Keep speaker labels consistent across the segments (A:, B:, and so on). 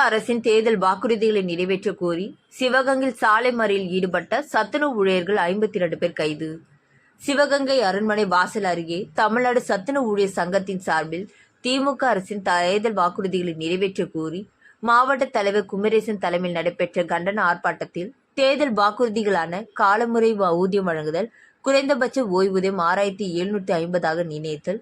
A: அரசின் தேர்தல் வாக்குறுதிகளை நிறைவேற்ற கோரி சிவகங்கையில் சாலை மறியல் ஈடுபட்ட சத்துணவு ஊழியர்கள் ஐம்பத்தி இரண்டு பேர் கைது. சிவகங்கை அரண்மனை வாசல் அருகே தமிழ்நாடு சத்துணவு ஊழியர் சங்கத்தின் சார்பில் திமுக அரசின் தேர்தல் வாக்குறுதிகளை நிறைவேற்ற கோரி மாவட்ட தலைவர் குமரேசன் தலைமையில் நடைபெற்ற கண்டன ஆர்ப்பாட்டத்தில் தேர்தல் வாக்குறுதிகளான காலமுறை ஊதியம் வழங்குதல் குறைந்தபட்ச ஓய்வூதியம் ஆறாயிரத்தி எழுநூற்றி ஐம்பதாக நிர்ணயித்தல்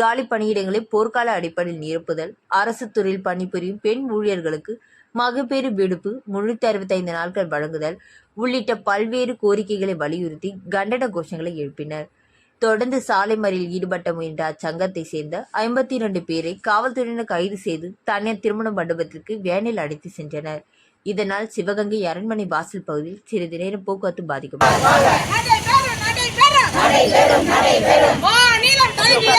A: காலி பணியிடங்களை போர்க்கால அடிப்படையில் நிரப்புதல் அரசு துறையில் பணிபுரியும் பெண் ஊழியர்களுக்கு மகப்பேறு விடுப்பு முன்னூத்தி அறுபத்தைந்து நாட்கள் வழங்குதல் உள்ளிட்ட பல்வேறு கோரிக்கைகளை வலியுறுத்தி கண்டன கோஷங்களை எழுப்பினர். தொடர்ந்து சாலை மறியலில் ஈடுபட்ட முயன்ற அச்சங்கத்தை சேர்ந்த ஐம்பத்தி இரண்டு பேரை காவல்துறையினர் கைது செய்து தனியார் திருமண மண்டபத்திற்கு வேனில் அடைத்து சென்றனர். இதனால் சிவகங்கை அரண்மனை வாசல் பகுதியில் சிறிது நேரம் போக்குவரத்து பாதிக்கப்பட்டது
B: நடைபெறும் நடைபெறும் மாநிலம் தழுவிய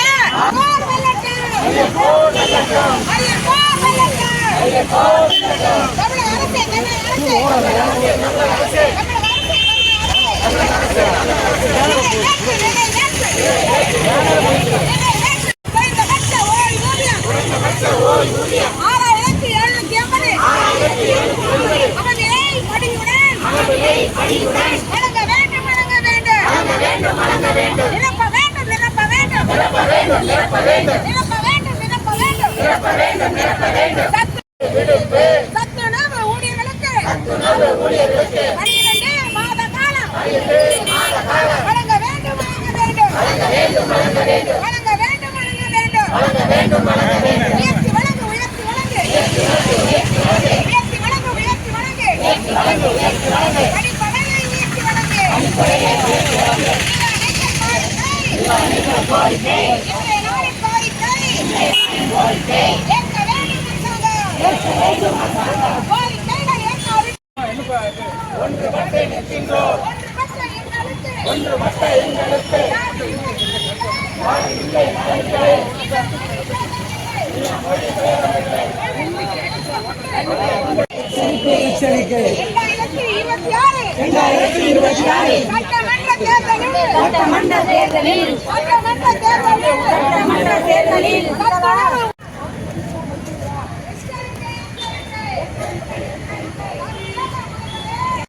B: போர் வெள்ளட்டும். அரிய போர் வெள்ளட்டும். தமிழக அரசே, தமிழக அரசே. தமிழக அரசே, தமிழக அரசே. குறைந்தபட்ச ஓய்வூதியம். ஆறாயிரத்தி எழுநூத்தி ஐம்பது. அவனியை படியுடன் வழங்க வேண்டும் வேண்டும் நிரப்ப வேண்டும் நிரப்ப வேண்டும் நிரப்ப வேண்டும் நிரப்ப வேண்டும். சத்துணவு ஊழியர்களுக்கு பன்னிரண்டு மாத காலம் வழங்க வேண்டும் வழங்க வேண்டும். வழங்க வேண்டும் வழங்க வேண்டும். உயர்த்தி வழங்கு உயர்த்தி வழங்கு. உயர்த்தி வழங்கு உயர்த்தி வழங்கு. அடிப்படையை உயர்த்தி வழங்கு. கோரிக்கை இன்றைய நாளின் கோரிக்கை ஏற்க வேண்டும் அரசாங்கம். கோரிக்கைகள் ஏற்காவிட்டால் ஒன்றுபட்ட எங்களுக்கு
C: எச்சரிக்கை
B: இரண்டாயிரத்தி இருபத்தி
C: இரண்டாயிரத்தி இருபத்தி ஆறு
B: சட்டமன்ற தேர்தலில்
D: சட்டமன்ற தேர்தலில்
B: சட்டமன்ற தேர்தலில்
D: சட்டமன்ற தேர்தலில்